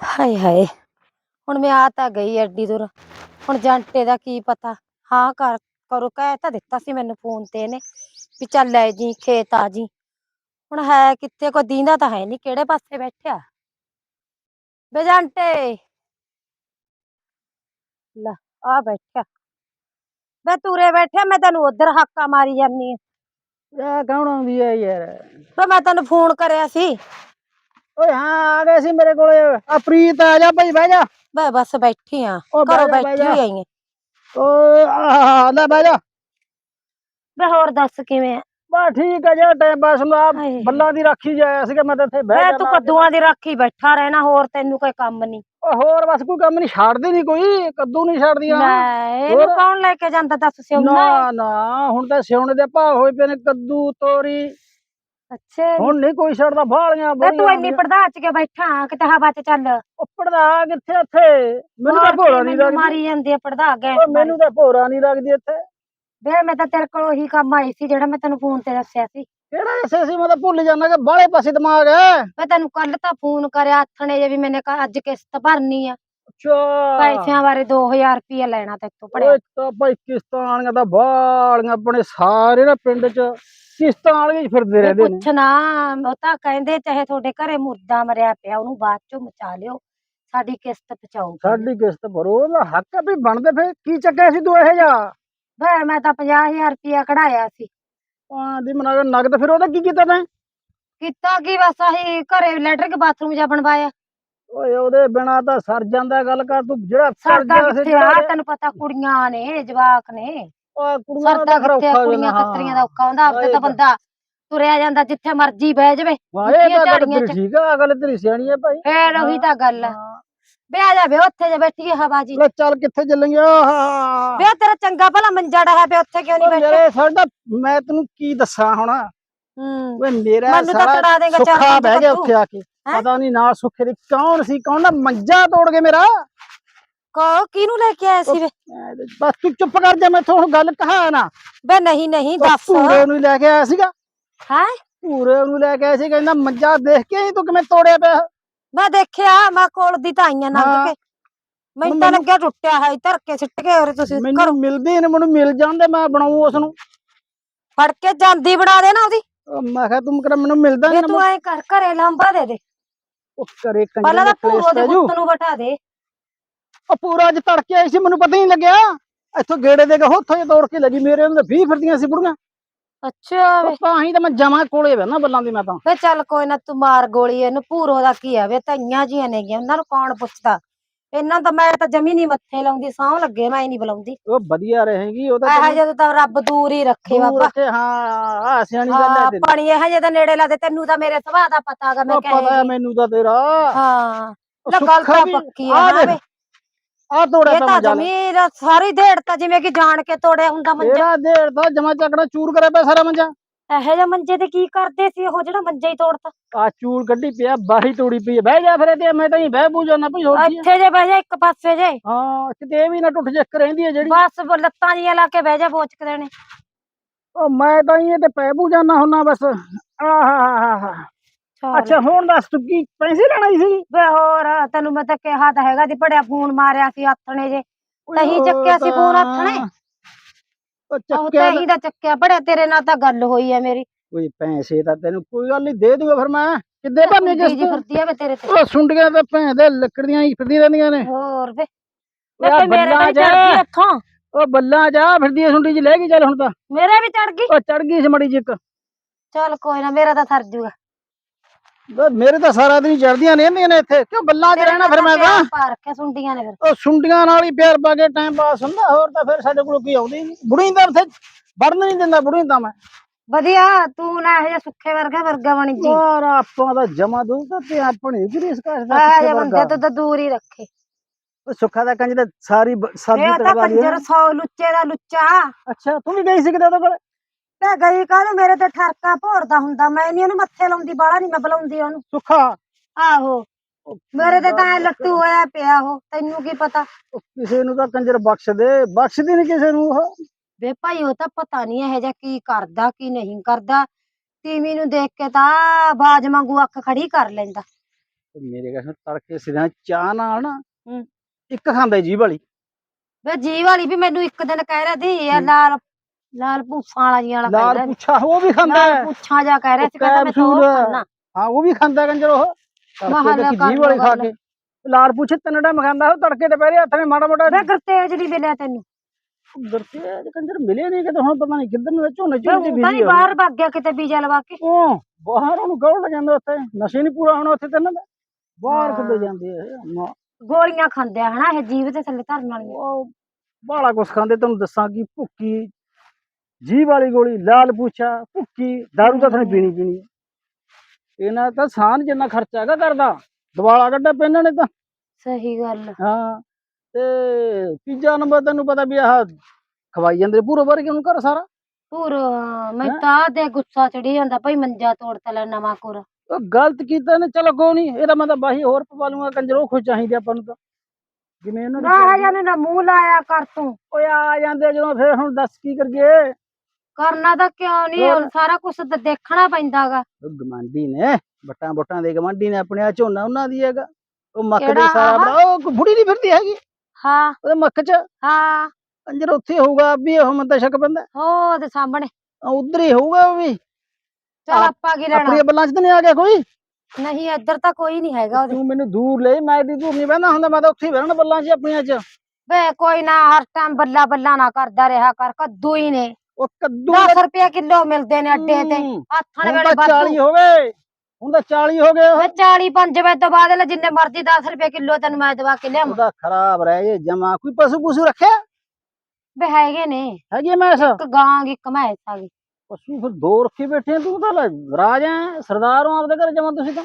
ਹਾਏ ਹਾਏ ਹੁਣ ਮੈਂ ਆ ਤਾਂ ਗਈ ਐਡੀ ਦੂਰ। ਹੁਣ ਜਾਂਟੇ ਦਾ ਕੀ ਪਤਾ? ਹਾਂ ਕਰ ਕਰੋ ਕਹਿ ਤਾਂ ਦਿੱਤਾ ਸੀ ਮੈਨੂੰ ਫੋਨ ਤੇ ਇਹਨੇ ਵੀ ਚੱਲ ਲੈ ਜੀ ਖੇਤ ਆ ਜੀ। ਹੁਣ ਹੈ ਕਿੱਥੇ ਕੋਈ ਦੀਂਦਾ ਤਾਂ ਹੈ ਨਹੀਂ ਕਿਹੜੇ ਪਾਸੇ ਬੈਠਿਆ? ਬੇ ਜਾਂਟੇ! ਲੈ ਆ ਬੈਠਿਆ। ਬੇ ਤੂਰੇ ਬੈਠਿਆ ਮੈਂ ਤੈਨੂੰ ਉਧਰ ਹਾਕਾ ਮਾਰੀ ਜਾਨੀ ਆ। ਇਹ ਕੌਣ ਆਉਂਦੀ ਹੈ ਯਾਰ? ਬੇ ਮੈਂ ਤੈਨੂੰ ਫੋਨ ਕਰਿਆ ਸੀ। ਓਏ ਹਾਂ ਆ ਗਏ ਸੀ ਮੇਰੇ ਕੋਲੇ। ਆ ਪ੍ਰੀਤ ਆ ਜਾ ਭਾਈ ਬਹਿ ਜਾ। ਬੇ ਬਸ ਬੈਠੀ ਆ। ਉਹ ਬਹਿ ਘਰੋਂ ਜਾ, ਬਹਿ ਬੈਠੀ ਜਾ। ਹੋਈ ਆਈ ਆ। ਓਏ ਆ ਲੈ ਬਹਿ ਜਾ। ਬੇ ਹੋਰ ਦੱਸ ਕਿਵੇਂ ਆ? ਬਾ ਠੀਕ ਹੈ ਜੀ ਟਾਈਮ ਪਾਸ ਲਾ ਹਾਏ। ਬੱਲਾਂ ਦੀ ਰਾਖੀ ਜਾਇਆ ਸੀਗਾ ਮੈਂ ਤਾਂ ਇੱਥੇ ਬਹਿ ਜਾ ਤੂੰ ਕੱਦੂਆਂ ਦੀ ਰਾਖੀ ਬੈਠਾ ਰਹਿਣਾ ਹੋਰ ਤੈਨੂੰ ਕੋਈ ਕੰਮ ਨਹੀਂ। ਹੋਰ ਬਸ ਕੋਈ ਕੰਮ ਨਹੀਂ ਛੱਡਦੀ ਨਹੀਂ ਕੋਈ ਕੱਦੂ ਨਹੀਂ ਛੱਡਦੀ ਲੈ ਇਹਨੂੰ ਹੋਰ? ਕੌਣ ਲੈ ਕੇ ਜਾਂਦਾ ਦੱਸ ਸਿਉਣਾ ਨਾ ਨਾ ਹੁਣ ਤਾਂ ਸਿਉਣੇ ਦੇ ਭਾਅ ਹੋਏ ਪਏ ਨੇ ਕੱਦੂ ਤੋਰੀ। ਅੱਛਾ ਹੁਣ ਨਹੀਂ ਕੋਈ ਛੱਡਦਾ ਬਾਲੀਆਂ ਬੇ ਤੂੰ ਇੰਨੀ ਪਰਦਾ ਚ ਕੇ ਬੈਠਾ ਕਿਤੇ ਹਵਾ ਚ ਚੱਲ। ਉੱਪੜਦਾ ਕਿੱਥੇ ਇੱਥੇ? ਮੈਨੂੰ ਤਾਂ ਭੋਰਾ ਕੀ ਨਹੀਂ ਮੈਨੂੰ ਲੱਗਦੀ। ਮਾਰੀ ਜਾਂਦੀ ਆ ਪਰਦਾ ਗੈਸ ਓ ਮੈਨੂੰ ਤਾਂ ਭੋਰਾ ਨਹੀਂ ਲੱਗਦੀ ਇੱਥੇ। ਬੇ ਮੈਂ ਤਾਂ ਤੇਰੇ ਕੋਲ ਉਹੀ ਕੰਮ ਆਈ ਸੀ ਜਿਹੜਾ ਮੈਂ ਤੈਨੂੰ ਫੋਨ ਤੇ ਦੱਸਿਆ ਸੀ। ਕਿਹੜਾ ਐਸੇ ਸੀ? ਮੈਂ ਤਾਂ ਭੁੱਲ ਜਾਂਦਾ ਕਿ ਬਾਹਲੇ ਪਾਸੇ ਦਿਮਾਗ ਹੈ। ਮੈਂ ਤੈਨੂੰ ਕੱਲ ਤਾਂ ਫੋਨ ਕਰਿਆ ਆਥਣੇ ਜੇ ਵੀ ਮੈਨੇ ਕਿਹਾ ਅੱਜ ਕਿਸ਼ਤ ਭਰਨੀ ਆ। ਅੱਛਾ। ਪੈਸਿਆਂ ਬਾਰੇ 2000 ਰੁਪਏ ਲੈਣਾ ਤੇਤੋਂ ਪੜਿਆ ਓਏ ਤਾਂ ਭਾਈ ਕਿਸ਼ਤਾਂ ਵਾਲੀਆਂ ਤਾਂ ਬਾਲੀਆਂ ਆਪਣੇ ਸਾਰੇ ਨਾ ਪਿੰਡ 'ਚ ਕਿਸ਼ਤਾਂ ਵਾਲੀਆਂ ਹੀ ਫਿਰਦੇ ਰਹਿੰਦੇ ਨੇ। ਪੁੱਛਣਾ ਉਹ ਤਾਂ ਕਹਿੰਦੇ ਚਾਹੇ ਤੁਹਾਡੇ ਘਰੇ ਮੁਰਦਾ ਮਰਿਆ ਪਿਆ ਉਹਨੂੰ ਬਾਅਦ ਚੋਂ ਮਚਾ ਲਿਓ ਸਾਡੀ ਕਿਸ਼ਤ ਪਹੁੰਚਾਓ। ਸਾਡੀ ਕਿਸ਼ਤ ਭਰੋ ਉਹਦਾ ਹੱਕ ਆ ਵੀ ਬਣਦੇ ਫਿਰ ਕੀ ਚੱਕਿਆ ਸੀ ਤੂੰ ਇਹ ਜਾ ਵੇ ਮੈਂ ਤਾਂ 50000 ਰੁਪਇਆ ਕਢਾਇਆ ਸੀ। ਆ ਦੀ ਮਨਾ ਨਗਦ ਫਿਰ ਉਹਦਾ ਕੀ ਕੀਤਾ ਤੈਂ? ਕੀਤਾ ਕੀ ਬਸ ਆਹੀ ਘਰੇ ਲੈਟਰ ਕੇ ਬਾਥਰੂਮ ਜਾ ਬਣਵਾਇਆ। ਓਏ ਉਹਦੇ ਬਿਨਾ ਤਾਂ ਸਰ ਜਾਂਦਾ ਗੱਲ ਕਰ ਤੂੰ ਜਿਹੜਾ ਸਰਦਾ ਕਰਜ਼ਾ ਸੀ ਕਿੱਥੇ ਆ? ਤੈਨੂੰ ਪਤਾ ਕੁੜੀਆਂ ਨੇ ਜਵਾਕ ਨੇ। ਆ ਕੁੜੀਆਂ ਸਰਦਾ ਦਾ ਖਰਾ ਕਿੱਥੇ ਔਖਾ ਆ, ਹੋ ਕੁੜੀਆਂ ਕਤਰੀਆਂ ਹਾਂ। ਦਾ ਔਖਾ ਹੁੰਦਾ ਆਪੇ ਤਾਂ ਬੰਦਾ ਤੁਰਿਆ ਜਾਂਦਾ ਜਿੱਥੇ ਮਰਜ਼ੀ ਬਹਿ ਜਾਵੇ ਇਹ ਤਾਂ ਗੱਲ ਝਾੜੀਆਂ ਤੇਰੀ ਚ। ਠੀਕ ਆ ਗੱਲ ਤੇਰੀ ਸਿਆਣੀ ਹੈ ਭਾਈ। ਫੇਰ ਉਹੀ ਤਾਂ ਗੱਲ। ਆ ਹਾਂ। ਬੇ ਆ ਜਾ ਬੇ ਉੱਥੇ ਜੇ ਬੈਠੀਏ ਹਵਾ ਜੀ। ਲੈ ਚੱਲ ਕਿੱਥੇ ਚੱਲਾਂਗੇ ਆਹਾ। ਬੇ ਤੇਰਾ ਚੰਗਾ ਭਲਾ ਮੰਜਾ ਡਾ ਹੈ ਬੇ ਉੱਥੇ ਕਿਉਂ ਨਹੀਂ ਓਏ ਬੈਠਾ? ਮੇਰੇ ਸਾਡਾ ਮੈਂ ਤੈਨੂੰ ਕੀ ਦੱਸਾਂ ਹੁਣ? ਹੂੰ। ਓਏ ਮੇਰਾ ਮੈਨੂੰ ਤਾਂ ਸਾਰਾ ਤੜਾ ਦੇਗਾ ਚਾਰ ਸੁੱਖਾ ਬਹਿ ਗਿਆ। ਉੱਥੇ ਆ ਕੇ। ਹੈਂ? ਪਤਾ ਨਹੀਂ ਨਾਲ ਸੁੱਖੇ ਦੀ ਕੌਣ ਸੀ ਕੌਣ ਨਾ ਮੰਜਾ ਤੋੜ ਕੇ ਮੇਰਾ। ਕੋ ਕਿਹਨੂੰ ਲੈ ਕੇ ਆਇਆ ਸੀ ਵੇ? ਬਸ ਤੂੰ ਚੁੱਪ ਕਰ ਜਾ ਮੈਥੋਂ ਹੁਣ ਗੱਲ ਕਹਾ ਨਾ। ਬੇ ਨਹੀਂ ਨਹੀਂ ਦੱਸ। ਪੂਰੇ ਨੂੰ ਲੈ ਕੇ ਆਇਆ ਸੀਗਾ। ਹੈ? ਪੂਰੇ ਨੂੰ ਲੈ ਕੇ ਆਇਆ ਸੀ ਕਹਿੰਦਾ ਮੰਜਾ ਦੇਖ ਕੇ ਹੀ ਤੂੰ ਕਿਵੇਂ ਤੋੜਿਆ ਪਿਆ। ਮੈਂ ਦੇਖਿਆ ਮੈਂ ਕੋਲ ਦੀ ਤਾਂ ਆਈਆਂ। ਲੰਘ ਕੇ। ਮੈਨੂੰ ਤਾਂ ਲੱਗਿਆ ਟੁੱਟਿਆ ਹੈ ਧਰ ਕੇ ਸਿੱਟ ਕੇ ਔਰ ਤੁਸੀਂ ਮੈਨੂੰ ਮਿਲਦੀ ਨੇ ਮੈਨੂੰ ਮਿਲ ਜਾਂਦੇ ਮੈਂ ਬਣਾਉ ਉਸ ਨੂੰ। ਫੜ ਕੇ ਜਾਂਦੀ ਬਣਾ ਦੇ ਨਾ ਉਹਦੀ। ਉਹ ਮੈਂ ਕਿਹਾ ਤੂੰ ਕਰ ਮੈਨੂੰ ਮਿਲਦਾ ਨਹੀਂ ਤੂੰ ਐ ਕਰ ਘਰੇ ਲਾਂਬਾ ਦੇ ਦੇ। ਉਹ ਕਰੇ ਪਹਿਲਾਂ ਤਾਂ ਕੰਜਰ ਭੂਰੋ ਦੇ ਪੁੱਤ ਨੂੰ ਹਟਾ ਦੇ। ਉਹ ਪੂਰਾ ਅੱਜ ਤੜਕੇ ਆਈ ਸੀ ਮੈਨੂੰ ਪਤਾ ਹੀ ਨਹੀਂ ਲੱਗਿਆ। ਇੱਥੋਂ ਗੇੜੇ ਦੇ ਕੇ ਉੱਥੋਂ ਹੀ ਤੋੜ ਕੇ ਲੱਗੀ ਮੇਰੇ 20 ਫਿਰਦੀਆਂ ਸੀ ਬੁੜੀਆਂ। ਅੱਛਾ ਵੇ। ਉਹ ਤਾਂ ਹੀ ਤਾਂ ਮੈਂ ਜਮਾ ਕੋਲੇ ਬੈਣਾ ਬੱਲਾਂ ਦੀ ਮੈਂ ਤਾਂ। ਚੱਲ ਕੋਈ ਨਾ ਤੂੰ ਮਾਰ ਗੋਲੀ ਇਹਨੂੰ ਭੂਰੋ ਦਾ ਕੀ ਆ ਵੇ ਤਈਆਂ ਜੀਆਂ ਨੇਗੀਆਂ ਉਹਨਾਂ ਨੂੰ ਕੌਣ ਪੁੱਛਦਾ? ਇਹਨਾਂ ਤਾਂ ਮੈਂ ਤਾਂ ਜਮੀ ਨਹੀਂ ਮੱਥੇ ਲਾਉਂਦੀ ਸਾਹ ਲੱਗੇ ਮੈਂ ਨਹੀਂ ਬੁਲਾਉਂਦੀ। ਉਹ ਵਧੀਆ ਰਹੇਗੀ ਉਹ ਤਾਂ ਇਹੋ ਜਿਹੇ ਤਾਂ ਰੱਬ ਦੂਰ ਹੀ ਰੱਖੇ ਬਾਬਾ। ਰੱਖੇ, ਹਾਂ ਆ ਸਿਆਣੀ ਗੱਲ ਹੈ ਤੇਰੀ। ਪਾਣੀ ਇਹੋ ਜਿਹੇ ਤਾਂ ਨੇੜੇ ਲਾ ਦੇ ਤੈਨੂੰ ਤਾਂ ਮੇਰੇ ਸੁਭਾਅ ਦਾ ਪਤਾ ਹੈਗਾ ਮੈਂ ਉਹ ਪਤਾ ਮੈਨੂੰ ਤਾਂ ਤੇਰਾ। ਹਾਂ ਗੱਲ ਤਾਂ ਪੱਕੀ ਹੈ ਨਾ ਆਹ ਤੋੜਿਆ ਇਹ ਤਾਂ ਤਾਂ ਮੰਜਾ ਜ਼ਮੀਰ ਸਾਰੀ ਢੇੜ ਤਾਂ ਜਿਵੇਂ ਕਿ ਜਾਣ ਕੇ ਤੋੜਿਆ ਹੁੰਦਾ ਮੰਜਾ। ਤੇਰਾ ਦੇੜ ਦਾ ਜਮਾ ਚੱਕੜਾ ਚੂਰ ਕਰਿਆ ਪਿਆ ਸਾਰਾ ਮੰਜਾ। ਇਹੋ ਜਿਹੇ ਮੰਜੇ ਤੇ ਕੀ ਕਰਦੇ ਸੀ ਉਹ ਜਿਹੜਾ ਮੰਜਾ ਹੀ ਤੋੜਤਾ? ਆ ਚੂਰ ਕੱਢੀ ਪਿਆ ਬਾਹੀ ਤੋੜੀ ਪਈ। ਬਹਿ ਜਾ ਫਿਰ ਤੇ ਮੈਂ ਤਾਂ ਹੀ ਬਹਿ ਬੂ ਜਾਣਾ ਭਈ ਹੋਰ ਕੀ ਹੈ। ਇੱਥੇ ਜੇ ਬਹਿ ਜਾ ਇੱਕ ਪਾਸੇ ਜੇ। ਹਾਂ ਕਿਤੇ ਇਹ ਵੀ ਨਾ ਟੁੱਟ ਜੱਕ ਰਹਿੰਦੀ ਹੈ ਜਿਹੜੀ। ਬਸ ਬ- ਲੱਤਾਂ ਜੀਆਂ ਲਾ ਕੇ ਬਹਿ ਜਾ ਬੋਚ ਕੇ ਦੇਣੇ ਉਹ ਮੈਂ ਤਾਂ ਹੀ ਇਹ ਤੇ ਪੈ ਬੂ ਜਾਣਾ ਹੁੰਨਾ ਬਸ। ਆਹਾ ਅੱਛਾ ਹੁਣ ਦੱਸ ਤੂੰ ਕੀ ਪੈਸੇ ਲੈਣਾ ਸੀ ਵੇ ਹੋਰ ਤੈਨੂੰ ਮੈਂ ਤਾਂ ਕਿਹਾ ਤਾਂ ਹੈਗਾ ਦੀ ਬੜਿਆ ਫੋਨ ਮਾਰਿਆ ਸੀ ਆਥਣੇ ਜੇ। ਤਹੀਂ ਚੱਕਿਆ ਸੀ ਫੋਨ ਆਥਣੇ ਉਹ ਉਹ ਚੱਕਿਆ ਦਾ ਚੱਕਿਆ ਬੜਿਆ ਤੇਰੇ ਨਾਲ ਤਾਂ ਗੱਲ ਹੋਈ ਹੈ ਮੇਰੀ। ਕੋਈ ਪੈਸੇ ਤਾਂ ਤੈਨੂੰ ਕੋਈ ਗੱਲ ਨਹੀਂ ਦੇ ਦੂੰਗਾ ਫਿਰ ਮੈਂ। ਕਿੱਦੇ ਭਰਨੇ ਜੀ ਕਿਸ ਫਿਰਦੀ ਆ ਵੇ ਤੇਰੇ ਤੇ। ਉਹ ਸੁੰਡੀਆਂ ਤਾਂ ਭੈਣ ਦੇ ਲੱਕੜੀਆਂ ਹੀ ਫਿਰਦੀ ਰਹਿੰਦੀਆਂ ਨੇ। ਹੋਰ ਵੇ। ਆਹ ਤੇ ਮੇਰੇ ਬੱਲਾ ਨਾਲ ਜਾ। ਚੜ ਗਈ ਇੱਥੋਂ। ਉਹ ਬੱਲਾਂ ਜਾ ਫਿਰਦੀ ਐ ਸੁੰਡੀ ਚ ਲੈ ਗਈ ਚੱਲ ਹੁਣ ਤਾਂ। ਮੇਰੇ ਵੀ ਚੜ ਗਈ। ਉਹ ਚੜ ਗਈ ਸੀ ਮੜੀ ਜਿੱਕ ਚੱਲ ਕੋਈ ਨਾ ਮੇਰਾ ਤਾਂ ਸਰ ਜੂਗਾ। ਮੇਰੇ ਤਾਂ ਸਾਰਾ ਦਿਨ ਚੜਦੀਆਂ ਰਹਿੰਦੀਆਂ ਨੇ ਇੱਥੇ। ਕਿਉਂ ਬੱਲਾਂ 'ਚ ਰਹਿਣਾ ਫਿਰ ਮੈਂ ਤਾਂ? ਪਾ ਰੱਖਿਆ ਸੁੰਡੀਆਂ ਨੇ ਫਿਰ। ਉਹ ਸੁੰਡੀਆਂ ਨਾਲ ਹੀ ਪਿਆਰ ਪਾ ਕੇ ਟਾਈਮ ਪਾਸ ਹੁੰਦਾ ਹੋਰ ਤਾਂ ਫਿਰ ਸਾਡੇ ਕੋਲ ਕੀ ਆਉਂਦੀ ਨਹੀਂ। ਬੁੜੀ ਤਾਂ ਉੱਥੇ ਵੜਨ ਨਹੀਂ ਦਿੰਦਾ ਬੁੜੀ ਤਾਂ ਮੈਂ। ਵਧੀਆ ਤੂੰ ਨਾ ਇਹ ਜਿਹਾ ਸੁੱਖੇ ਵਰਗਾ ਵਰਗਾ ਬਣੀ ਜੀ। ਯਾਰ ਆਪਾਂ ਦਾ ਜਮਾ ਦੂ ਤੇ ਆਪਣੀ ਗਰੀਸ ਕਾਸ ਦਾ ਆ ਜੇ। ਬੰਦੇ ਤੋਂ ਤਾਂ ਦੂਰ ਹੀ ਰੱਖੇ। ਉਹ ਸੁੱਖਾ ਦਾ ਕੰਜ ਦਾ ਸਾਰੀ ਸਬਜ਼ੀ ਇਹ ਤਾਂ ਤੜਵਾ ਲਈ ਕੰਜਰ ਸੌ ਲੁੱਚੇ ਦਾ ਲੁੱਚਾ। ਅੱਛਾ ਤੂੰ ਵੀ ਗਈ ਸੀ ਕਿਤੇ ਉਹਦੇ ਕੋਲ? ਤੇ ਗਈ ਕਾਹਨੂੰ? ਮੇਰੇ ਤੇ ਠਰਕਾ ਭੋਰਦਾ ਹੁੰਦਾ। ਮੈਂ ਨਹੀਂ ਉਹਨੂੰ ਮੱਥੇ ਲਾਉਂਦੀ ਬਾਹਲਾ ਨਹੀਂ ਮੈਂ ਬੁਲਾਉਂਦੀ ਉਹਨੂੰ। ਸੁੱਖਾ। ਆਹੋ। ਉਹ ਮੇਰੇ ਤੇ ਤਾਂ ਐਂ ਲੱਟੂ ਹੋਇਆ ਪਿਆ ਉਹ। ਤੈਨੂੰ ਕੀ ਪਤਾ? ਉਹ ਕਿਸੇ ਨੂੰ ਤਾਂ ਕੰਜਰ ਬਖਸ਼ ਦੇ ਬਖਸ਼ਦੀ ਨਹੀਂ ਕਿਸੇ ਨੂੰ ਉਹ। ਵੇ ਭਾਈ ਉਹ ਤਾਂ ਪਤਾ ਨਹੀਂ ਇਹ ਜਿਹਾ ਕੀ ਕਰਦਾ ਕੀ ਨਹੀਂ ਕਰਦਾ। ਤੀਵੀਂ ਨੂੰ ਦੇਖ ਕੇ ਤਾਂ ਬਾਜ ਵਾਂਗੂ ਅੱਖ ਖੜੀ ਕਰ ਲੈਂਦਾ। ਤੇ ਮੇਰੇ ਕਹਿੰਦੇ ਤੜਕੇ ਸਿਰਾਂ ਚਾਹ ਨਾਲ ਨਾ ਹੂੰ। ਇੱਕ ਖਾਂਦਾ ਜੀ ਵਾਲੀ। ਵੇ ਜੀ ਵਾਲੀ ਵੀ ਮੈਨੂੰ ਇੱਕ ਦਿਨ ਕਹਿ ਰਿਹਾ ਸੀ ਇਹ ਹੂੰ। ਲਾਲ ਲਾਲ ਪੂਛਾਂ ਵਾਲਾ ਜੀ ਵਾਲਾ ਲਾਲ। ਪੁੱਛਾ ਉਹ ਵੀ ਖਾਂਦਾ ਹੈ। ਪੁੱਛਾਂ ਜਾ ਕਹਿ ਰਿਹਾ ਸੀ ਕਹਿੰਦਾ ਮੈਂ ਤਾਂ। ਖਾਨਾ ਹਾਂ ਉਹ ਵੀ ਖਾਂਦਾ ਕੰਜਰ ਉਹ। ਮੈਂ ਜੀ ਵਾਲੀ ਖਾ ਕੇ। ਲਾਲ ਪੁੱਛੇ ਤਿੰਨ ਟਾਈਮ ਖਾਂਦਾ ਉਹ ਤੜਕੇ ਤੇ ਪਹਿਰੇ ਹੱਥ ਨੇ ਮਾੜਾ ਮੋਟਾ ਵੇ ਗੁਰਤੇਜ ਨਹੀਂ ਮਿਲਿਆ ਤੈਨੂੰ। ਗਰਤੇ ਕੰਜਰ ਮਿਲੇ ਨਹੀਂ ਕਿਤੇ ਹੁਣ ਪਤਾ ਨਹੀਂ ਕਿੱਧਰ ਨੂੰ ਝੋਨੇ ਵੇ ਝੋਨੇ ਉਹ ਦੀ ਤਾਂ ਬੀਜੀ ਨਹੀਂ ਬਾਹਰ ਭੱਗ ਗਿਆ ਕਿਤੇ ਬੀਜਾ ਲਵਾ ਕੇ। ਉਹ ਬਾਹਰ ਉਹਨੂੰ ਗੌੜ ਜਾਂਦਾ ਉੱਥੇ ਨਸ਼ੇ ਨਹੀਂ ਪੂਰਾ ਹੋਣਾ ਉੱਥੇ ਤੈਨੂੰ ਦਾ। ਬਾਹਰ। ਕਿੱਦੇ ਜਾਂਦੇ ਆ ਨਾ, ਗੋਲੀਆਂ ਖਾਂਦੇ ਆ ਹਨਾ ਇਹ ਜੀਵ ਦੇ ਥੱਲੇ ਧਰਨ ਵਾਲੀਆਂ। ਉਹ ਬਾਲਾ ਕੁਛ ਖਾਂਦੇ ਤੈਨੂੰ ਦੱਸਾਂ ਕਿ ਭੁੱਕੀ ਜੀ ਵਾਲੀ ਗੋਲੀ ਲਾਲ ਪੂਛਾ ਭੁੱਕੀ ਦਾਰੂ ਤਾਂ ਥਣੇ ਪੀਣੀ ਪੀਣੀ ਹੈ। ਇਹਨਾਂ ਤਾਂ ਸਾਨ ਜਿੰਨਾ ਖਰਚਾ ਹੈਗਾ ਕਰਦਾ ਦਿਵਾਲਾ ਕੱਢਿਆ ਪਿਆ ਇਹਨਾਂ ਨੇ ਤਾਂ ਸਹੀ ਗੱਲ ਹਾਂ ਤੇ ਤੀਜਾ ਨੰਬਰ ਤੈਨੂੰ ਪਤਾ ਵੀ ਆਹ ਖਵਾਈ ਜਾਂਦੇ ਪੂਰੇ ਵਰਗੇ ਉਹਨੂੰ ਕਰ ਸਾਰਾ ਪੂਰ ਮੈਂ ਹੈਂ? ਤਾਂ ਦੇ ਗੁੱਸਾ ਚੜੀ ਜਾਂਦਾ ਭਾਈ ਮੰਜਾ ਤੋੜ ਤਾ ਲੈ ਨਵਾਂ ਕੋਰ ਉਹ ਗਲਤ ਕੀਤਾ ਨੇ ਚਲੋ ਕੋਈ ਨਹੀਂ ਇਹਦਾ ਮੈਂ ਤਾਂ ਬਾਹੀ ਹੋਰ ਪਵਾ ਲੂੰਗਾ ਕੰਜਰ ਉਹ ਖੁਸ਼ ਚਾਹੀਦੇ ਆਪਾਂ ਨੂੰ ਤਾਂ ਜਿਵੇਂ ਇਹਨਾਂ ਦੀ ਰਾਹ ਚੱਲਦੀ- ਜਾਨੇ ਨਾ ਮੂੰਹ ਲਾਇਆ ਕਰ ਤੂੰ ਓਏ ਆ ਜਾਂਦੇ ਜਦੋਂ ਫਿਰ ਹੁਣ ਦੱਸ ਕੀ ਕਰੀਏ ਕਰਨਾ ਤਾਂ ਕਿਉਂ ਨਹੀਂ? ਹੁਣ ਸਾਰਾ ਕੁਝ ਤਾਂ ਦੇਖਣਾ ਪੈਂਦਾਗਾ। ਉਹ ਗਮਾਂਡੀ ਨੇ ਬਟਾਂ ਬਟਾਂ ਦੇ ਗਮਾਂਡੀ ਨੇ ਆਪਣੇ ਆ ਝੋਨਾ ਉਹਨਾਂ ਦੀ ਹੈਗਾ। ਉਹ ਮੱਕ ਦੇ ਸਾਰਾ? ਬੜਾ ਉਹ ਬੁੜੀ ਨਹੀਂ ਫਿਰਦੀ ਹੈਗੀ। ਹਾਂ। ਉਹਦੇ ਮੱਕ ਚ। ਹਾਂ। ਅੰਜਰ ਉੱਥੇ ਹੋਊਗਾ ਵੀ ਉਹ ਮੰਦਾ ਸ਼ੱਕ ਪੈਂਦਾ। ਹੋ ਤੇ ਸਾਹਮਣੇ। ਉਧਰ ਹੀ ਹੋਊਗਾ ਉਹ ਵੀ। ਚਲ ਆਪ- ਕੀ ਲੈਣਾ? ਆਪਣੀਆਂ ਬੱਲਾਂ ਚ ਤਾਂ ਨਹੀਂ ਆ ਗਿਆ ਕੋਈ? ਨਹੀਂ ਇੱਧਰ ਤਾਂ ਕੋਈ ਨਹੀਂ ਹੈਗਾ ਤੂੰ ਮੈਨੂੰ ਦੂਰ ਲੈ ਮੈਂ ਏਡੀ ਦੂਰ ਨਹੀਂ ਬਹਿੰਦਾ ਹੁੰਦਾ ਮੈਂ ਤਾਂ ਉੱਥੇ ਹੀ ਬਹਿਣਾ ਬੱਲਾਂ 'ਚ ਆਪਣੀਆਂ 'ਚ। ਵੇ ਕੋਈ ਨਾ ਹਰ ਟਾਈਮ ਬੱਲਾ ਬੱਲਾ ਨਾ ਕਰਦਾ ਰਿਹਾ ਕਰ ਕੱਦੂ ਹੀ ਨੇ। ਉਹ ਕੱਦੂ 10 ਰੁਪਏ ਕਿਲੋ ਮਿਲਦੇ ਨੇ ਅੱਡੇ ਤੇ ਹੂੰ, ਹੱਥਾਂ ਹੁਣ ਵੇਲੇ ਤਾਂ 40 ਵਾਧੂ ਹੋ ਗਏ ਹੁਣ ਤਾਂ 40 ਹੋ ਗਏ ਉਹ। ਵੇ 40 5 ਵਜੇ ਤੋਂ ਬਾਅਦ ਲੈ ਜਿੰਨੇ ਮਰਜ਼ੀ 10 ਰੁਪਏ ਕਿਲੋ ਤੈਨੂੰ ਮੈਂ ਦਵਾ ਕੇ ਲਿਆਵਾਂ ਉਹਦਾ ਖਰਾਬ ਰਹਿ ਇਹ ਜਮਾ ਕੋਈ ਪਸ਼ੂ ਪਸ਼ੂ ਰੱਖਿਆ ਵੇ ਹੈਗੇ ਨੇ ਹੈਗੀ ਮੈਂ ਇਸ ਇੱਕ ਗਾਂ ਗੀ ਇੱਕ ਮੈਸ ਆ ਗਈ ਪਸ਼ੂ ਫਿਰ ਦੋ ਰੱਖੇ ਬੈਠੇ ਆ, ਤੂੰ ਤਾਂ ਲੈ ਰਾਜ ਐ ਸਰਦਾਰ ਹੋ ਆਪਦੇ ਘਰ ਜਮਾ ਤੁਸੀਂ ਤਾਂ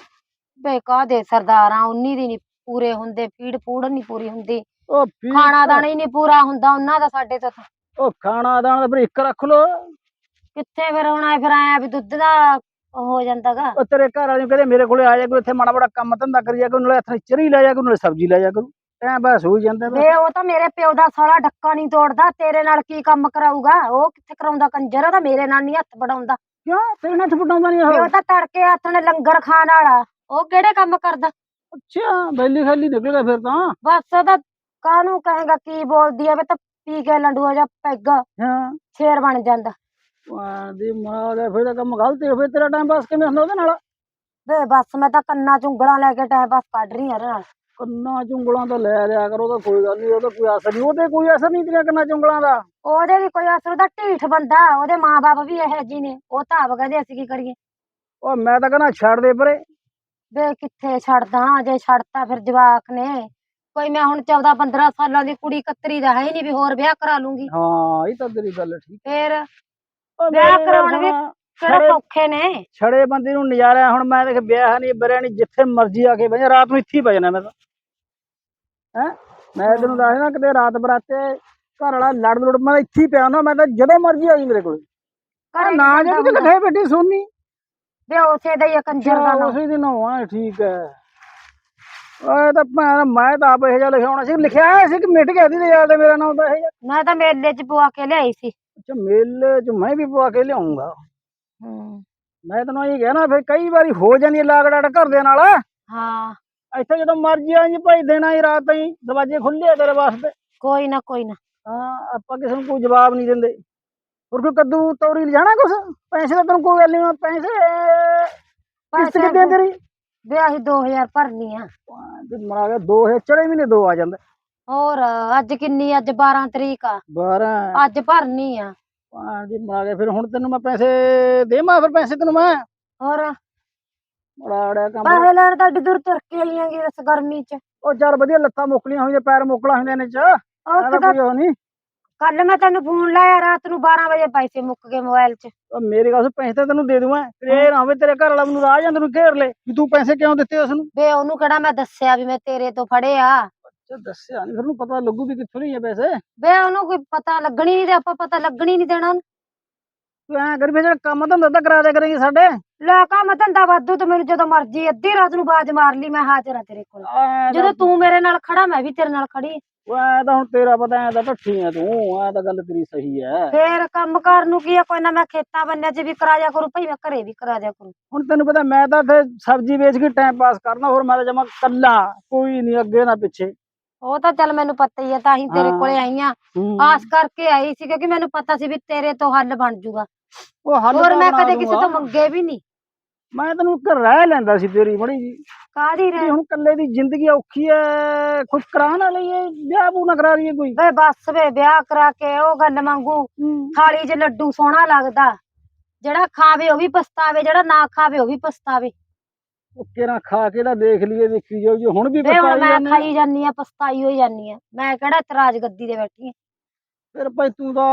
ਵੇ ਕਾਹਦੇ ਸਰਦਾਰਾਂ ਉਨੀ ਦੀ ਨਹੀਂ ਪੂਰੇ ਹੁੰਦੇ ਫੀਡ ਫੂਡ ਨਹੀਂ ਪੂਰੀ ਹੁੰਦੀ ਉਹ ਫੀ- ਖਾਣਾ ਦਾਣਾ ਹੀ ਨਹੀਂ ਪੂਰਾ ਹੁੰਦਾ ਉਹਨਾਂ ਦਾ ਸਾਡੇ ਤੋਂ ਤਾਂ। ਉਹ ਖਾਣਾ ਦਾਣਾ ਫਿਰ ਇੱਕ ਰੱਖ ਲੋ ਕਿੱਥੇ ਫਿਰ ਹੁਣ ਆਏ ਫਿਰ ਆਇਆ ਵੀ ਦੁੱਧ ਦਾ ਹੋ ਜਾਂਦਾਗਾ। ਉਹ ਤੇਰੇ ਘਰ ਵਾਲੇ ਨੂੰ ਕਹਿੰਦੇ ਮੇਰੇ ਕੋਲੇ ਆ ਜਾ ਕੋਈ ਇੱਥੇ ਮਾੜਾ ਮਾੜਾ ਕੰਮ ਧੰਦਾ ਕਰੀ ਜਾ ਕੋਈ ਨਾਲੇ 'ਚ ਚਰੀ ਲੈ ਜਾ ਕੋਈ ਨਾਲੇ ਸਬਜ਼ੀ ਲੈ ਜਾ ਕਰੂ। ਟਾਈਮ ਪਾਸ ਹੋ ਜਾਂਦਾ ਬਸ। ਵੇ ਉਹ ਤਾਂ ਮੇਰੇ ਪਿਓ ਦਾ ਸਾਲਾ ਡੱਕਾ ਨਹੀਂ ਤੋੜਦਾ ਤੇਰੇ ਨਾਲ ਕੀ ਕੰਮ ਕਰਾਊਗਾ? ਉਹ ਕਿੱਥੇ ਕਰਾਉਂਦਾ ਕੰਜਰ ਉਹ ਤਾਂ ਮੇਰੇ ਨਾਲ ਨਹੀਂ ਹੱਥ ਵਡਾਉਂਦਾ। ਕਿਉਂ? ਤੇਰੇ ਨਾਲ ਫਟਾਉਂਦਾ ਨਹੀਂ ਉਹ? ਉਹ ਤਾਂ ਤੜਕੇ ਹੱਥ ਨੇ ਲੰਗਰ ਖਾਣ ਵਾਲਾ। ਉਹ ਕਿਹੜੇ ਕੰਮ ਕਰਦਾ? ਅੱਛਾ ਬੈਲੀ ਖਾਲੀ ਨਿਕਲ ਗਿਆ ਫਿਰ ਤਾਂ। ਬਸ ਉਹਦਾ ਕਾਹਨੂੰ ਕਹੇਗਾ ਕੀ ਬੋਲਦੀ ਆ ਵੇ ਤਾਂ ਪੀ ਕੇ ਲੰਡੂਆ ਜਾਂ ਪੈਗ ਹਾਂ। ਸ਼ੇਰ ਬਣ ਜਾਂਦਾ। ਵਾਹ ਦੀ ਮਾਂ ਦਾ ਫਿਰ ਤਾਂ ਕੰਮ ਗਲਤ ਹੈ ਫਿਰ ਤੇਰਾ ਟਾਈਮ ਪਾਸ ਕਿਵੇਂ ਹੁੰਦਾ ਉਹਦੇ ਨਾਲ? ਵੇ ਬਸ ਮੈਂ ਤਾਂ ਕੰਨਾਂ ਚ ਉਂਗਲਾਂ ਲੈ ਕੇ ਟਾਈਮ ਪਾਸ ਕੱਢ ਰਹੀ ਆ ਉਹਦੇ ਨਾਲ। ਕੰਨਾਂ ਚ ਉਂਗਲਾਂ ਤਾਂ ਲੈ ਲਿਆ ਕਰ ਉਹਦਾ ਕੋਈ ਗੱਲ ਨਹੀਂ ਉਹਦਾ ਕੋਈ ਅਸਰ ਨਹੀਂ ਉਹਦੇ ਕੋਈ ਅਸਰ ਨਹੀਂ ਤੇਰੀਆਂ ਕੰਨਾਂ ਚ ਉਂਗਲਾਂ ਦਾ? ਉਹਦੇ ਵੀ ਕੋਈ ਅਸਰ ਉਹਦਾ ਢੀਠ ਬੰਦਾ ਉਹਦੇ ਮਾਪੇ ਵੀ ਇਹੋ ਜਿਹੇ ਨੇ ਉਹ ਤਾਂ ਆਪ ਕਹਿੰਦੇ ਅਸੀਂ ਕੀ ਕਰੀਏ। ਉਹ ਮੈਂ ਤਾਂ ਕਹਿੰਦਾ ਛੱਡ ਦੇ ਪਰੇ। ਵੇ ਕਿੱਥੇ ਛੱਡਦਾ ਜੇ ਛੱਡਤਾ ਫਿਰ ਜਵਾਕ ਨੇ। ਕੋਈ ਮੈਂ ਹੁਣ 14 15 ਸਾਲਾਂ ਦੀ ਕੁੜੀ ਕਤਰੀ ਦਾ ਹੈ ਨਹੀਂ ਵੀ ਹੋਰ ਵਿਆਹ ਕਰਾ ਲੂੰਗੀ। ਹਾਂ ਇਹ ਤਾਂ ਤੇਰੀ ਗੱਲ ਠੀਕ। ਫੇਰ ਉਹ ਵਿਆਹ ਮੇਰੀ ਕਰਾਉਣ ਵੀ ਸੁਣ, ਕਿਹੜੇ ਛੜੇ- ਸੌਖੇ ਨੇ? ਛੜੇ ਬੰਦੇ ਨੂੰ ਨਜ਼ਾਰਾ ਹੁਣ ਮੈਂ ਦੇਖ ਵਿਆਹ ਨਹੀਂ ਬਰਿਆ ਨਹੀਂ ਜਿੱਥੇ ਮਰਜ਼ੀ ਆ ਕੇ ਬਹਿ ਰਾਤ ਨੂੰ ਇੱਥੇ ਹੀ ਬਹਿ ਜਾਣਾ ਮੈਂ ਤਾਂ। ਹੈ? ਮੈਂ ਤੈਨੂੰ ਦੱਸਦਾ ਕਿਤੇ ਰਾਤ ਬਰਾਤੇ ਘਰ ਵਾਲਾ ਲੜ ਲੜ ਮੈਂ ਇੱਥੇ ਹੀ ਪਿਆ ਨਾ ਮੈਂ ਤਾਂ ਜਦੋਂ ਮਰਜ਼ੀ ਆਈ ਮੇਰੇ ਕੋਲ। ਘਰੇ ਨਾ ਨੀ ਜਿਹੜੀ ਜਾਂਦਾ ਤੇ ਲਿਖੇ ਬੈਠੀ ਸੋਨੀ। ਵੇ ਉਸੇ ਦਾ ਹੀ ਆ ਕੰਜਰ ਦਾ ਨਾਂ। ਉਸੇ ਦਿਨ ਹੋਣਾ ਠੀਕ ਹੈ। ਓਏ ਤਾਂ ਭੈਣ ਮੈਂ ਤਾਂ ਆਪ ਇਹ ਜਿਹਾ ਲਿਖਿਆ ਹੋਣਾ ਸੀ। ਲਿਖਿਆ ਹੋਇਆ ਸੀ ਕਿ ਮਿਟ ਗਿਆ ਤੇ ਯਾਦ ਹੈ ਮੇਰਾ ਨਾਮ ਤਾਂ ਇਹ ਜਿਹਾ। ਮੈਂ ਤਾਂ ਮੇਲੇ ਚ ਪਵਾ ਕੇ ਲਿਆਈ ਸੀ। ਅੱਛਾ ਮੇਲੇ ਚ ਮੈਂ ਵੀ ਪਵਾ ਕੇ ਲਿਆਉਂਗਾ। ਹੂੰ। ਮੈਂ ਤੈਨੂੰ ਇਹ ਕਹਿਣਾ ਫਿਰ ਕਈ ਵਾਰੀ ਹੋ ਜਾਂਦੀ ਹੈ ਲਾਗ ਡਾਟ ਘਰ ਦੇ ਨਾਲ। ਹਾਂ। ਇੱਥੇ ਜਦੋਂ ਮਰਜ਼ੀ ਆ ਜੀ ਭਾਈ ਦੇਣਾ ਹੀ ਰਾਤ ਹੀ ਦਰਵਾਜ਼ੇ ਖੁੱਲੇ ਆ ਤੇਰੇ ਵਾਸਤੇ। ਕੋਈ ਨਾ ਕੋਈ ਨਾ। ਹਾਂ ਆਪਾਂ ਕਿਸੇ ਨੂੰ ਕੋਈ ਜਵਾਬ ਨਹੀਂ ਦਿੰਦੇ। ਹੋਰ ਕੋਈ ਕੱਦੂ ਤੌਰੀ ਲਿਜਾਣਾ ਕੁਛ? ਪੈਸੇ ਤਾਂ ਤੈਨੂੰ ਕੋਈ ਗੱਲ ਨਹੀਂ ਪੈਸੇ ਕਿਸ਼ਤ ਪੈਸੇ ਕਿੱਦਾਂ ਤੇਰੀ? ਵੇ ਅਸੀਂ 2000 ਭਰਨੀ ਆ ਤੇ ਮਰਾ ਗਿਆ ਦੋ ਹੈ ਚੜੇ ਮਹੀਨੇ ਦੋ ਆ ਜਾਂਦਾ ਹੋਰ ਅੱਜ ਕਿੰਨੀ ਅੱਜ 12 ਤਰੀਕ ਆ 12 ਅੱਜ ਭਰਨੀ ਆ ਪੰਜ ਦੀ ਮਰਾ ਗਿਆ ਫਿਰ ਹੁਣ ਤੈਨੂੰ ਮੈਂ ਪੈਸੇ ਦੇਵਾਂ ਫਿਰ ਪੈਸੇ ਤੈਨੂੰ ਮੈਂ ਹੋਰ ਬੜਾ ਅੜਿਆ ਕੰਮ ਪੈਸੇ ਲੈਣ ਤਾਂ ਏਡੀ ਦੂਰ ਤੁਰ ਕੇ ਆਈਆਂਗੀ ਇਸ ਗਰਮੀ ਚ ਉਹ ਚੱਲ ਵਧੀਆ ਲੱਤਾਂ ਮੁੱਕਲੀਆਂ ਹੋਈਆਂ ਪੈਰ ਮੁੱਕਲਾ ਹੁੰਦੇ ਨੇ ਚ ਉਹ ਐਵੇਂ ਤਾਂ ਕੋਈ ਉਹ ਨਹੀਂ ਕੱਲ ਮੈਂ ਤੈਨੂੰ ਫੋਨ ਲਾਇਆ ਰਾਤ ਨੂੰ 12 ਵਜੇ ਪੈਸੇ ਮੁੱਕ ਗਏ ਮੋਬਾਈਲ 'ਚ। ਉਹ ਮੇਰੇ ਕੋਲ ਪੈਸੇ ਤਾਂ ਤੈਨੂੰ ਦੇ ਦੂੰਗਾ। ਤੇ ਨਾ ਹੋਵੇ ਤੇਰੇ ਘਰ ਵਾਲਾ ਮੈਨੂੰ ਰਾਹ ਜਾਂਦੇ ਨੂੰ ਘੇਰ ਲੈ ਵੀ ਤੂੰ ਪੈਸੇ ਕਿਉਂ ਦਿੱਤੇ ਉਸ ਨੂੰ? ਵੇ ਉਹਨੂੰ ਕਿਹੜਾ ਮੈਂ ਦੱਸਿਆ ਵੀ ਮੈਂ ਤੇਰੇ ਤੋਂ ਫੜੇ ਆ ਅੱਛਾ ਦੱਸਿਆ ਨਹੀਂ ਫਿਰ ਨੂੰ ਪਤਾ ਲੱਗੂ ਵੀ ਕਿੱਥੋਂ ਹੈ ਪੈਸੇ। ਵੇ ਉਹਨੂੰ ਕੋਈ ਪਤਾ ਲੱਗਣੀ ਨਹੀਂ ਤੇ ਆਪਾਂ ਪਤਾ ਲੱਗਣੀ ਨਹੀਂ ਦੇਣਾ ਉਹਨੂੰ। ਤੂੰ ਐਂ ਕਰੀ ਜਿਹੜਾ ਕੰਮ ਧੰਦਾ ਤਾਂ ਕਰਾ ਦਿਆ ਕਰੇਂਗੀ ਸਾਡੇ। ਲੈ ਕੰਮ ਧੰਦਾ ਵਾਧੂ ਤੇ ਮੈਨੂੰ ਜਦੋਂ ਮਰਜ਼ੀ ਅੱਧੀ ਰਾਤ ਨੂੰ ਬਾਜ ਮਾਰ ਲਈ ਮੈਂ ਹਾਜ਼ਰ ਆ ਤੇਰੇ ਕੋਲ। ਜਦੋਂ ਤੂੰ ਮੇਰੇ ਨਾਲ ਖੜਾ ਮੈਂ ਵੀ ਤੇਰੇ ਨਾਲ ਖੜੀ। ਉਹ ਐ ਤਾਂ ਹੁਣ ਤੇਰਾ ਪਤਾ ਐ ਤਾਂ ਢੱਠੀ ਐ ਤੂੰ ਐ ਤਾਂ ਗੱਲ ਤੇਰੀ ਸਹੀ ਐ। ਫੇਰ ਕੰਮ ਕਰਨ ਨੂੰ ਕੀ ਆ ਕੋਈ ਨਾ ਮੈਂ ਖੇਤਾਂ ਬੰਨਿਆ ਚ ਵੀ ਕਰਾ ਜਾ ਕਰੂ ਭਾਈ ਮੈਂ ਘਰੇ ਵੀ ਕਰਾ ਜਾ ਕਰੂ। ਹੁਣ ਤੈਨੂੰ ਪਤਾ ਮੈਂ ਤਾਂ ਇੱਥੇ ਸਬਜ਼ੀ ਵੇਚ ਕੇ ਟਾਈਮ ਪਾਸ ਕਰਨਾ ਹੋਰ ਮੈਂ ਜਮਾ ਕੱਲਾ ਕੋਈ ਨਹੀਂ ਅੱਗੇ ਨਾ ਪਿੱਛੇ। ਉਹ ਤਾਂ ਚੱਲ ਮੈਨੂੰ ਪਤਾ ਹੀ ਆ ਤਾਂ ਹੀ ਤੇਰੇ। ਕੋਲੇ ਆਈ ਆ। ਆਸ ਕਰਕੇ ਆਈ ਸੀ ਕਿਉਂਕਿ ਮੈਨੂੰ ਪਤਾ ਸੀ ਵੀ ਤੇਰੇ ਤੋਂ ਹੱਲ ਬਣ ਜੂਗਾ। ਉਹ ਹੱਲ ਹੋਰ ਮੈਂ ਕਦੇ ਕਿਸੇ ਤੋਂ। ਮੰਗੇ ਵੀ ਨਹੀਂ। ਮੈਂ ਤੈਨੂੰ ਇੱਕ ਰਹਿ ਲੈਂਦਾ ਸੀ ਤੇਰੀ ਬੜੀ ਜੀ। ਕਾਦੀ ਰਹਿ ਹੁਣ ਕੱਲੇ ਦੀ ਜ਼ਿੰਦਗੀ ਔਖੀ ਐ ਕੁਝ ਕਰਾ ਨਾ ਲਈਏ ਵਿਆਹ ਬੂ ਨਾ ਕਰਾ ਲਈਏ ਕੋਈ। ਵੇ ਬੱਸ ਵੇ ਵਿਆਹ ਕਰਾ ਕੇ ਉਹ ਗੱਲ ਮੰਗੂ ਥਾਲੀ 'ਚ ਲੱਡੂ ਸੋਹਣਾ ਲੱਗਦਾ। ਜਿਹੜਾ ਖਾਵੇ ਉਹ ਵੀ ਪਛਤਾਵੇ ਜਿਹੜਾ ਨਾ ਖਾਵੇ ਉਹ ਵੀ ਪਛਤਾਵੇ। ਉਹ ਕਿਹੜਾ ਖਾ ਕੇ ਤਾਂ ਦੇਖ ਲਈਏ ਦੇਖੀ ਜਾਓ ਜੀ ਹੁਣ ਵੀ ਵੇ ਹੁਣ ਪਛਤਾਈ ਮੈਂ ਜਾਂਦੇ। ਖਾਈ ਜਾਨੀ ਆ ਪਛਤਾਈ ਹੋਈ ਜਾਨੀ ਆ। ਮੈਂ ਕਿਹੜਾ ਇਤਰਾਜ ਗੱਦੀ ਦੇ ਬੈਠੀ ਆ। ਫਿਰ ਭਾਈ ਤੂੰ ਤਾਂ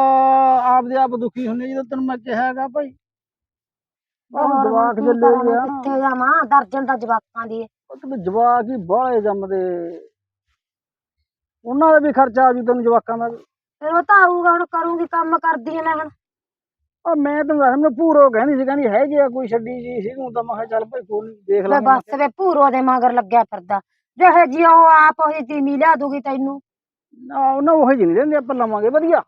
ਆਪਦੇ ਆਪ ਦੁਖੀ ਹੁੰਦੀ ਜਦੋਂ ਤੈਨੂੰ ਮੈਂ ਕਿਹਾ ਹੈਗਾ ਭਾਈ। ਜਵਾਕ ਲੈ ਗਿਆ ਕਿੱਥੇ ਦਰਜਨ ਦਾ ਜਵਾਕਾਂ ਦੀ। ਉਹ ਤੇ ਜਵਾਕ ਹੀ ਬਾਹਲੇ ਜੰਮਦੇ। ਉਹਨਾਂ ਦਾ ਵੀ ਖਰਚਾ ਆ ਜੂ ਤੈਨੂੰ ਜਵਾਕਾਂ ਦਾ। ਫਿਰ ਉਹ ਤਾਂ ਆਊਗਾ ਹੁਣ ਕਰੂੰਗੀ ਕੰਮ ਕਰਦੀ ਆ ਮੈਂ ਹੁਣ। ਉਹ ਮੈਂ ਤੈਨੂੰ ਦੱਸ ਮੈਨੂੰ ਪੂਰੋ ਕਹਿੰਦੀ ਸੀ ਕਹਿੰਦੀ ਹੈਗੀ ਆ ਕੋਈ ਛੱਡੀ ਜੀ ਸੀ ਤੂੰ ਤਾਂ ਮੈਂ ਕਿਹਾ ਚੱਲ ਭਾਈ ਕੋਈ ਨੀ, ਦੇਖ ਲਾਂਗੇ। ਬੱਸ ਵੇ ਭੂਰੋ ਦੇ ਮਗਰ ਲੱਗਿਆ ਫਿਰਦਾ। ਜਿਹੇ ਜੀ ਉਹ ਆਪ ਉਹੀ ਤੀਵੀਂ ਲਿਆ ਦੂਗੀ ਤੈਨੂੰ। ਨਾ ਉਹਨਾਂ ਉਹ ਜਿਹੀ ਨਹੀਂ ਦਿੰਦੇ ਆਪਾਂ ਲਵਾਂਗੇ ਵਧੀਆ।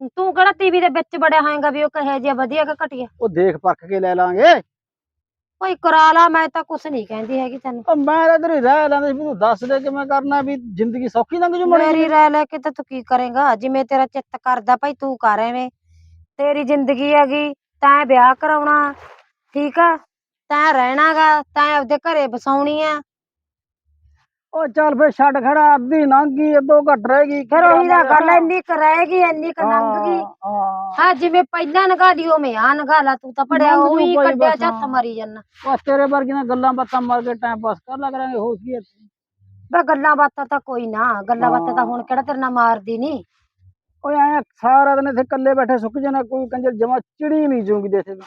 ਤੂੰ ਕਿਹੜਾ ਟੀਵੀ ਦੇ ਵਿੱਚ ਬੜਿਆ ਹੋਏਗਾ ਵੀ ਉਹ ਕਹੇ ਜਿਹਾ ਵਧੀਆ ਕਿ ਘਟੀਆ? ਉਹ ਦੇਖ ਪਰਖ ਕੇ ਲੈ ਲਾਂਗੇ। ਕੋਈ ਕਰਾ ਲਾ ਮੈਂ ਤਾਂ ਕੁਛ ਨਹੀਂ ਕਹਿੰਦੀ ਹੈਗੀ ਤੈਨੂੰ। ਉਹ ਮੈਂ ਤਾਂ ਤੇਰੀ ਰਾਹ ਲੈਂਦਾ ਸੀ ਤੂੰ ਦੱਸ ਦੇ ਕਿ ਮੈਂ ਕਰਨਾ ਵੀ ਜ਼ਿੰਦਗੀ ਸੌਖੀ ਲੰਘ ਜੂ ਮੜੀ ਮੇਰੀ ਰਾਇ ਲੈ ਕੇ ਤਾਂ ਤੂੰ ਕੀ ਕਰੇਗਾ? ਜਿਵੇਂ ਤੇਰਾ ਚਿੱਤ ਕਰਦਾ ਭਾਈ ਤੂੰ ਕਰ ਐਵੇਂ। ਤੇਰੀ ਜ਼ਿੰਦਗੀ ਹੈਗੀ ਤੈਂ ਵਿਆਹ ਕਰਾਉਣਾ ਠੀਕ ਆ? ਤੈਂ ਰਹਿਣਾਗਾ ਤੈਂ ਆਪਦੇ ਘਰੇ ਬਸਾਉਣੀ ਆ। ਉਹ ਚੱਲ ਫੇਰ ਛੱਡ ਖੜਾ ਅੱਧੀ ਲੰਘੀ ਅੱਧੋ ਘੱਟ ਰਹਿ ਗਈ ਫਿਰ ਉਹੀ ਦਾ ਗੱਲ ਇੰਨੀ ਕੁ ਰਹੇਗੀ ਇੰਨੀ ਕੁ ਲੰਘ ਗਈ ਹਾਂ ਹਾਂ ਜਿਵੇਂ ਪਹਿਲਾਂ ਨਗਾ ਦੀ ਉਵੇਂ ਆ ਨਗਾ ਲਾ ਤੂੰ ਤਾਂ ਪੜਿਆ ਲੰਘ ਜੂ ਉਹੀ ਕੋਈ ਕੱਢਿਆ ਬਸ, ਝੱਤ ਹਾਂ। ਮਾਰੀ ਜਾਂਦਾ ਉਹ ਤੇਰੇ ਵਰਗੀਆਂ ਗੱਲਾਂ ਬਾਤਾਂ ਮਾਰ ਕੇ ਟਾਈਮ ਪਾਸ ਕਰ ਲਿਆ ਕਰਾਂਗੇ ਹੋਰ ਕੀ ਹੈ ਬੇ ਗੱਲਾਂ ਬਾਤਾਂ ਤਾਂ ਕੋਈ ਨਾ ਗੱਲਾਂ ਬਾਤਾਂ ਤਾਂ ਹੁਣ ਕਿਹੜਾ ਤੇਰੇ ਨਾਲ ਮਾਰਦੀ ਨਹੀਂ ਓਏ ਐ ਸਾਰਾ ਦਿਨ ਇੱਥੇ ਇਕੱਲੇ ਬੈਠੇ ਸੁੱਕ ਜਾਣਾ ਕੋਈ ਕੰਜਰ ਜਮਾ ਚਿੜੀ ਨਹੀਂ ਜੂਗੀ ਦੇਥੇ ਤਾਂ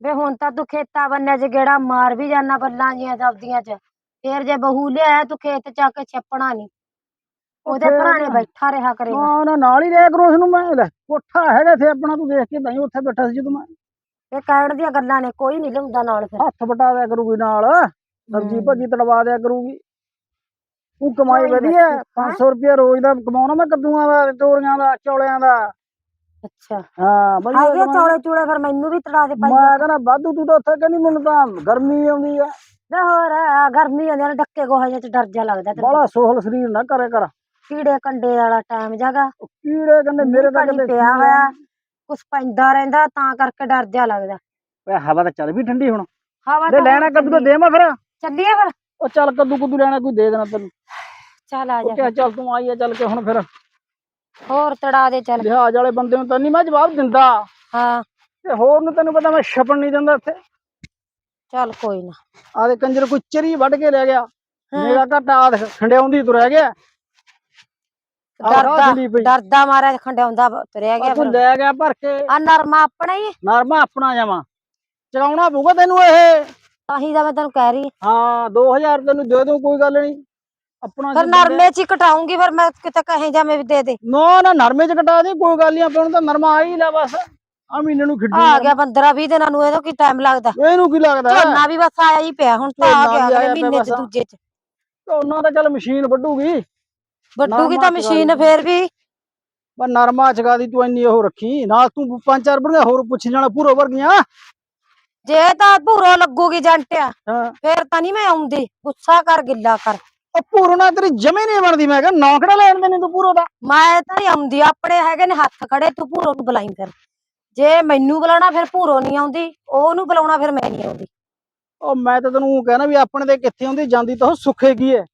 ਵੇ ਹੁਣ ਤਾਂ ਤੂੰ ਖੇਤਾਂ ਬੰਨਿਆ ਚ ਗੇੜਾ ਮਾਰ ਵੀ ਜਾਣਾ ਬੱਲਾਂ ਜੀਆਂ ਸਬਜ਼ੀਆਂ ਚ ਫੇਰ ਜੇ ਬਹੂ ਲਿਆ ਤੂੰ ਖੇਤ ਚ ਆ ਕੇ ਛੱਪਣਾ ਨਹੀਂ ਉਹਦੇ ਫੇਰ ਭਰਾਣੇ ਨਾ। ਬੈਠਾ ਰਿਹਾ ਕਰੇਗਾ। ਨਾ ਉਹਨਾਂ ਨਾਲ ਹੀ ਰਹਿ ਕਰੋ ਉਸ ਨੂੰ ਮੈਂ ਲੈ ਕੋਠਾ ਹੈਗਾ ਇੱਥੇ ਆਪਣਾ ਤੂੰ ਦੇਖ ਕੇ ਨਹੀਂ ਉੱਥੇ ਬੈਠਾ ਸੀ ਜਦੋਂ ਮੈਂ। ਇਹ ਕਹਿਣ ਦੀਆਂ ਗੱਲਾਂ ਨੇ ਕੋਈ ਨਹੀਂ ਲਿਆਉਂਦਾ ਨਾਲ ਫਿਰ। ਹੱਥ ਬਟਾ ਦਿਆ ਕਰੂਗੀ ਨਾਲ ਸਬਜ਼ੀ। ਭਾਜੀ ਤੜਵਾ ਦਿਆ ਕਰੂਗੀ। ਤੂੰ ਕਮਾਈ ਕੋਈ ਵਧੀਆ ਵਧੀਆ, 500 ਰੁਪਏ ਰੋਜ਼ ਦਾ ਕਮਾਉਣਾ ਮੈਂ ਕੱਦੂਆਂ ਦਾ ਤੋਰੀਆਂ ਦਾ ਚੌਲਿਆਂ ਦਾ। ਅੱਛਾ। ਹਾਂ ਕਮਾਈ। ਚੌਲੇ ਚੂਲੇ ਫਿਰ ਮੈਨੂੰ ਵੀ ਤੜਾ ਦੇ ਪਾਈ ਮੈਂ ਕਹਿੰਦਾ ਵਾਧੂ ਤੂੰ ਤਾਂ ਉੱਥੇ ਕਹਿੰਦੀ ਮੈਨੂੰ ਤਾਂ ਗਰਮੀ ਆਉਂਦੀ ਆ। ਵੇ ਹੋਰ ਆ, ਗਰਮੀ ਆਉਂਦੀ ਆ ਨਾ ਡੱਕੇ ਗੋਹੇ ਚ ਡਰ ਜਾ ਲੱਗਦਾ ਤੇ ਬਾਹਲਾ ਸੋਹਲ ਸਰੀਰ ਨਾ ਕਰੇ ਕਰ। ਕੀੜੇ ਕੰਡੇ ਵਾਲਾ ਟਾਈਮ ਜਾਗਾ ਕੀੜੇ ਕਹਿੰਦੇ ਮੇਰੇ ਤਾਂ ਕਹਿੰਦੇ ਪਿਆ ਹੋਇਆ ਕੁਛ ਪੈਂਦਾ ਰਹਿੰਦਾ ਤਾਂ ਕਰਕੇ ਡਰ ਜਾ ਲੱਗਦਾ। ਓਏ ਹਵਾ ਤਾਂ ਚੱਲ ਵੀ ਠੰਡੀ ਹੁਣ। ਹਵਾ ਤਾਂ ਲੈਣਾ ਕੱਦੂ ਤਾਂ ਦੇਵਾਂ ਫਿਰ। ਚੱਲੀਏ ਫਿਰ। ਉਹ ਚੱਲ ਕੱਦੂ ਕੁੱਦੂ ਲੈਣਾ ਕੋਈ ਦੇ ਦੇਣਾ ਤੈਨੂੰ। ਚੱਲ ਆ ਉਹ ਜਾ ਕਿਹਾ ਚੱਲ ਤੂੰ ਆਈ ਆ ਚੱਲ ਕੇ ਹੁਣ ਫਿਰ। ਹੋਰ ਤੜਾ ਦੇ ਚੱਲ। ਲਿਹਾਜ਼ ਵਾਲੇ ਬੰਦੇ ਨੂੰ ਤਾਂ ਨਹੀਂ ਮੈਂ ਜਵਾਬ ਦਿੰਦਾ। ਹਾਂ। ਤੇ ਹੋਰ ਨੂੰ ਤੈਨੂੰ ਪਤਾ ਮੈਂ ਛਪਣ ਨਹੀਂ ਦਿੰਦਾ ਇੱਥੇ। ਚੱਲ ਕੋਈ ਨਾ। ਆਦੇ ਕੰਜਰ ਕੋਈ ਚਰੀ ਵੱਢ ਕੇ ਲੈ ਗਿਆ। ਮੇਰਾ ਘਟਾ ਆ ਦੇਖ ਖੰਡਿਆਉਂਦੀ ਤੁਰਿਆ ਗਿਆ। ਡਰਦਾ। ਡਰਦਾ ਮਾਰਿਆ ਖੰਡਿਆਉਂਦਾ ਤੁਰਿਆ ਗਿਆ ਤੂੰ ਲੈ ਗਿਆ ਭਰ ਕੇ। ਆ ਨਰਮਾ ਆਪਣਾ ਹੀ। ਨਰਮਾ ਆਪਣਾ ਜਾਵਾਂ ਚਲਾਉਣਾ ਪਊਗਾ ਤੈਨੂੰ ਇਹ। ਤਾਂ ਹੀ ਤਾਂ ਮੈਂ ਤੈਨੂੰ ਕਹਿ ਰਹੀ। ਹਾਂ 2000 ਤੈਨੂੰ ਦੇ ਦੂੰ ਕੋਈ ਗੱਲ ਨਹੀਂ ਆਪਣਾ ਫਿਰ ਨਰਮੇ ਚ ਹੀ ਕਟਾਉਂਗੀ ਫਿਰ ਮੈਂ ਕਿਤੇ ਕਹੇ ਜਾਵੇਂ ਵੀ ਦੇ ਦੇ। ਨਾ ਨਾ ਨਰਮੇ ਚ ਕਟਾ ਦੇ ਕੋਈ ਗੱਲ ਨਹੀਂ ਆਪਾਂ ਨੂੰ ਤਾਂ ਨਰਮਾ ਆ ਹੀ ਲੈ ਬਸ। ਆ ਮਹੀਨੇ ਨੂੰ ਖਿੱਡੀ ਆ ਗਿਆ 15 20 ਦਿਨਾਂ ਨੂੰ ਇਹਦਾ ਕੀ ਟਾਈਮ ਲੱਗਦਾ? ਇਹਨੂੰ ਕੀ ਲੱਗਦਾ? ਝੋਨਾ ਵੀ ਬਸ ਆਇਆ ਹੀ ਪਿਆ ਹੁਣ ਤਾਂ ਆ ਗਿਆ ਅਗਲੇ ਮਹੀਨੇ ਚ। ਦੂਜੇ ਚ। ਝੋਨਾ ਤਾਂ ਚੱਲ ਮਸ਼ੀਨ ਵੱਢੂਗੀ। ਵੱਡੂਗੀ ਨਰਮਾ ਤਾਂ ਮਸ਼ੀਨ। ਫੇਰ ਵੀ। ਪਰ ਨਰਮਾ ਚਗਾ ਦੀ ਤੂੰ ਇੰਨੀ ਉਹ ਰੱਖੀ। ਨਾਲ ਤੂੰ ਪੰਜ ਚਾਰ ਬੜੀਆਂ ਹੋਰ ਪੁੱਛ ਜਾਣਾ ਪੂਰੋ ਵਰਗੀਆਂ। ਜੇ ਤਾਂ ਭੂਰੋ ਲੱਗੂਗੀ ਜੰਟਿਆ ਫੇਰ ਤਾਂ ਨਹੀਂ ਮੈਂ ਆਉਂਦੀ। ਗੁੱਸਾ ਕਰ ਗਿੱਲਾ ਕਰ। ਉਹ ਪੂਰੋ ਨਾਲ ਤੇਰੀ ਜਮੇ ਨਹੀਂ ਬਣਦੀ। ਮੈਂ ਕਿਹਾ ਨੌਕੜਾ ਲੈਣ ਦੇ ਨੇ ਤੂੰ ਪੂਰੋ ਦਾ? ਮੈਂ ਤਾਂ ਨਹੀਂ ਆਉਂਦੀ। ਆਪਣੇ ਹੈਗੇ ਨੇ ਹੱਥ ਖੜੇ ਤੂੰ ਭੂਰੋ ਨੂੰ ਬੁਲਾਈ ਫਿਰ। ਜੇ ਮੈਨੂੰ ਬੁਲਾਉਣਾ ਫਿਰ ਭੂਰੋ ਨਹੀਂ ਆਉਂਦੀ। ਉਹਨੂੰ ਬੁਲਾਉਣਾ ਫਿਰ ਮੈਂ ਨਹੀਂ ਆਉਂਦੀ। ਉਹ ਮੈਂ ਤਾਂ ਤੈਨੂੰ ਕਹਿਣਾ ਵੀ ਆਪਣੇ ਤੇ ਕਿੱਥੇ ਹੁੰਦੀ ਜਾਂਦੀ ਤਾਂ ਉਹ ਸੁੱਖੇ ਕੀ ਹੈ